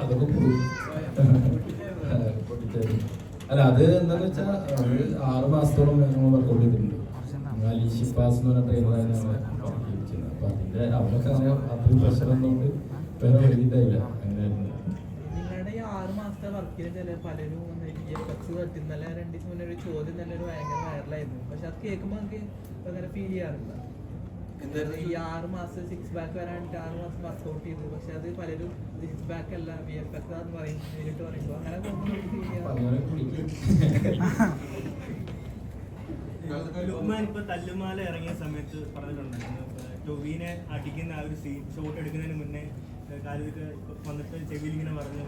അതൊക്കെ പോയി. അല്ല അത് എന്താന്ന് വെച്ചാൽ ഒരു ആറ് മാസത്തോളം ഞങ്ങൾ വർക്കൗട്ട് ചെയ്തിട്ടുണ്ട്. അലീഷി പാസ് എന്ന് പറഞ്ഞ ട്രെയിനറാണ് അപ്പൊ അതിന്റെ അവരൊക്കെ അങ്ങനെ അത്രയും പ്രഷർ ഒന്നുകൊണ്ട് വേറെ വൈകിട്ടായില്ല അങ്ങനെയായിരുന്നു. പലരും ചോദ്യം തന്നെ ഒരു ഭയങ്കര വൈറലായിരുന്നു പക്ഷെ അത് കേൾക്കുമ്പോൾ നമുക്ക് അങ്ങനെ ഫീൽ ചെയ്യാറില്ല. ഈ ആറ് മാസം സിക്സ് ബാക്ക് വരാനായിട്ട് ആറ് മാസം വർക്ക്ഔട്ട് ചെയ്തു. പക്ഷെ അത് പലരും സിക്സ് ബാക്ക് അല്ല ബി എഫ് എക്സ് എന്ന് പറയും നേരിട്ട് പറയുമ്പോൾ അങ്ങനെ ഇപ്പൊ തല്ലുമാല ഇറങ്ങിയ സമയത്ത് പറഞ്ഞിട്ടുണ്ടായിരുന്നു ടൊവിനെ ടൊവീനെ അടിക്കുന്ന ആ ഒരു സീൻ ഷോട്ട് എടുക്കുന്നതിന് മുന്നേ കാര്യത്തിൽ വന്നിട്ട് ചെവിയിൽ ഇങ്ങനെ പറഞ്ഞു.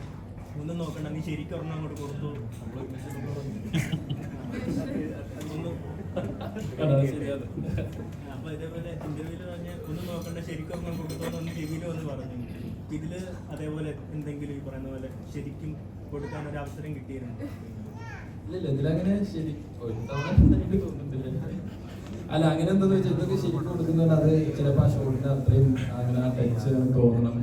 ഒന്നും നോക്കണ്ട നീ ശരിക്കും ഒരെണ്ണം അങ്ങോട്ട് കൊടുത്തു. അപ്പൊ ഇതേപോലെ ഇന്റർവ്യൂൽ പറഞ്ഞ ഒന്നും നോക്കണ്ട ശരിക്കും ഒരെണ്ണം കൊടുത്തു എന്ന് ടിവിയിൽ വന്ന് പറഞ്ഞു. ഇതിൽ അതേപോലെ എന്തെങ്കിലും ഈ പറയുന്ന പോലെ ശരിക്കും കൊടുക്കാൻ ഒരു അവസരം കിട്ടിയിരുന്നു? ഇല്ല ഇതിലങ്ങനെ ശരി അല്ല അങ്ങനെ എന്താന്ന് വെച്ചാൽ ഇതൊക്കെ ശരിക്കും കൊടുക്കുന്നതുകൊണ്ട് അത് ചിലപ്പോൾ ആ ഷോട്ടിന് അത്രയും അങ്ങനെ ആ ടച്ച് തോന്നണം.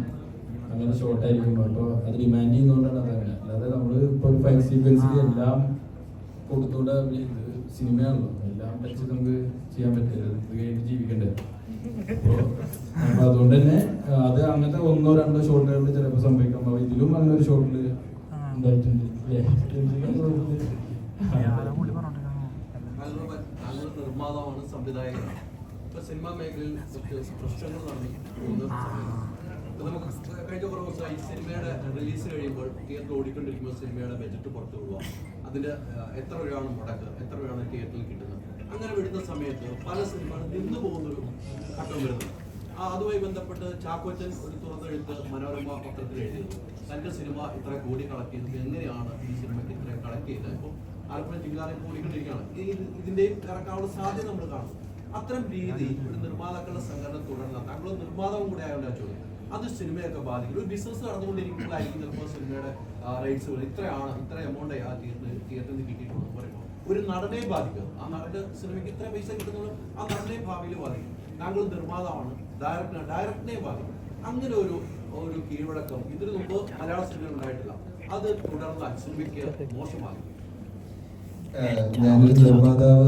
അങ്ങനെ ഷോർട്ട് ആയിരിക്കും അപ്പോൾ അത് ഡിമാൻഡ് ചെയ്യുന്നതുകൊണ്ടാണ് അത് അങ്ങനെ. അല്ലാതെ നമ്മൾ ഇപ്പോൾ ഒരു ഫൈവ് സീക്വൻസിൽ എല്ലാം കൊടുത്തുകൊണ്ട് സിനിമയാണല്ലോ. എല്ലാം ടച്ച് നമുക്ക് ചെയ്യാൻ പറ്റില്ല. ഇത് കഴിഞ്ഞ് ജീവിക്കണ്ടേ? അപ്പോൾ അപ്പൊ അതുകൊണ്ട് തന്നെ അത് അങ്ങനത്തെ ഒന്നോ രണ്ടോ ഷോട്ടുകളിൽ ചിലപ്പോൾ സംഭവിക്കാം. അപ്പൊ ഇതിലും അങ്ങനെ ഒരു ഷോട്ടിൽ ഉണ്ടായിട്ടുണ്ട് നിർമ്മാതാവാണ് സംവിധായകൻ. ഇപ്പൊ സിനിമാ മേഖലയിൽ പ്രശ്നങ്ങൾ നടന്നു നമുക്ക് കഴിഞ്ഞ കുറേ റിലീസ് കഴിയുമ്പോൾ തിയേറ്റർ ഓടിക്കൊണ്ടിരിക്കുമ്പോൾ സിനിമയുടെ ബജറ്റ് പുറത്തു വിടുക. എത്ര രൂപയാണ് മുടക്ക് എത്ര രൂപയാണ് തിയേറ്ററിൽ കിട്ടുന്നത്? അങ്ങനെ വിടുന്ന സമയത്ത് പല സിനിമകളും നിന്നു പോകുന്നൊരു ഘട്ടം വരുന്നുണ്ട് അതുമായി ബന്ധപ്പെട്ട് ചാക്കോച്ചൻ ഒരു തുറന്നെഴുത്ത് മനോരമ പത്രത്തിൽ എഴുതിയത്. തന്റെ സിനിമ ഇത്ര കോടി കളക്ട് ചെയ്തത് എങ്ങനെയാണ് ഈ സിനിമയ്ക്ക് ഇത്ര കളക്ട് ചെയ്തത്? ഇപ്പോൾ ആലപ്പുഴ ജില്ലാറിൽ കൂടിക്കൊണ്ടിരിക്കുകയാണ് ഇതിന്റെയും ഇറക്കാനുള്ള സാധ്യത നമ്മൾ കാണും. അത്തരം രീതി ഒരു നിർമ്മാതാക്കളുടെ സംഘടന തുടർന്ന താങ്കൾ നിർമ്മാതാവും കൂടെ ആയതുകൊണ്ട് ചോദ്യം അത് സിനിമയൊക്കെ ബാധിക്കും ഒരു ബിസിനസ് നടന്നുകൊണ്ടിരിക്കുമ്പോഴായിരിക്കും ചിലപ്പോൾ സിനിമയുടെ റേറ്റ്സ് ഇത്രയാണ് ഇത്ര എമൗണ്ട് ആ തിയേറ്ററിൽ തിയേറ്ററിൽ നിന്ന് പറയുമ്പോൾ. ഒരു നടനെ ബാധിക്കും ആ നടന്റെ സിനിമയ്ക്ക് ഇത്ര പൈസ കിട്ടുന്നുള്ളൂ. ആ നടനെ ഭാവിയിൽ ബാധിക്കും. താങ്കൾ നിർമ്മാതാവാണ്. ഡയറക്ടർ ഡയറക്ടറിനെ ബാധിക്കും. അങ്ങനെ ഒരു ഒരു കീഴ്വഴക്കം ഇതിനു മുമ്പ് മലയാള സിനിമ ഉണ്ടായിട്ടില്ല. അത് തുടർന്ന് സിനിമയ്ക്ക് മോശമാകും. ഞാനൊരു നിർമ്മാതാവ്